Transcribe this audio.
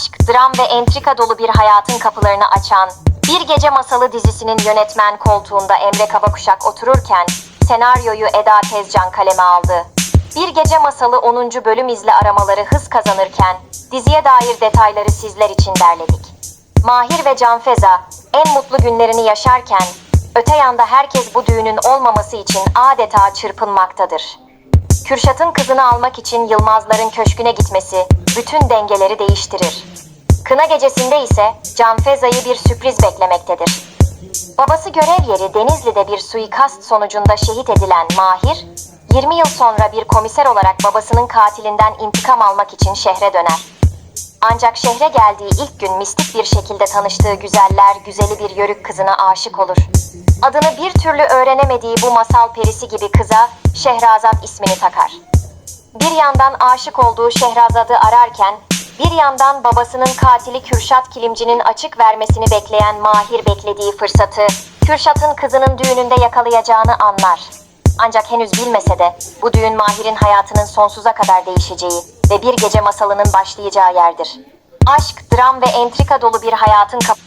aşk, dram ve entrika dolu bir hayatın kapılarını açan Bir Gece Masalı dizisinin yönetmen koltuğunda Emre Kabakuşak otururken senaryoyu Eda Tezcan kaleme aldı. Bir Gece Masalı 10. bölüm izle aramaları hız kazanırken diziye dair detayları sizler için derledik. Mahir ve Canfeza en mutlu günlerini yaşarken öte yanda herkes bu düğünün olmaması için adeta çırpınmaktadır. Kürşat'ın kızını almak için Yılmazların köşküne gitmesi bütün dengeleri değiştirir. Kına gecesinde ise Canfeza'yı bir sürpriz beklemektedir. Babası görev yeri Denizli'de bir suikast sonucunda şehit edilen Mahir, 20 yıl sonra bir komiser olarak babasının katilinden intikam almak için şehre döner. Ancak şehre geldiği ilk gün mistik bir şekilde tanıştığı güzeller güzeli bir yörük kızına aşık olur. Adını bir türlü öğrenemediği bu masal perisi gibi kıza Şehrazat ismini takar. Bir yandan aşık olduğu Şehrazat'ı ararken, bir yandan babasının katili Kürşat Kilimci'nin açık vermesini bekleyen Mahir beklediği fırsatı, Kürşat'ın kızının düğününde yakalayacağını anlar. Ancak henüz bilmese de bu düğün Mahir'in hayatının sonsuza kadar değişeceği ve bir gece masalının başlayacağı yerdir. Aşk, dram ve entrika dolu bir hayatın kapı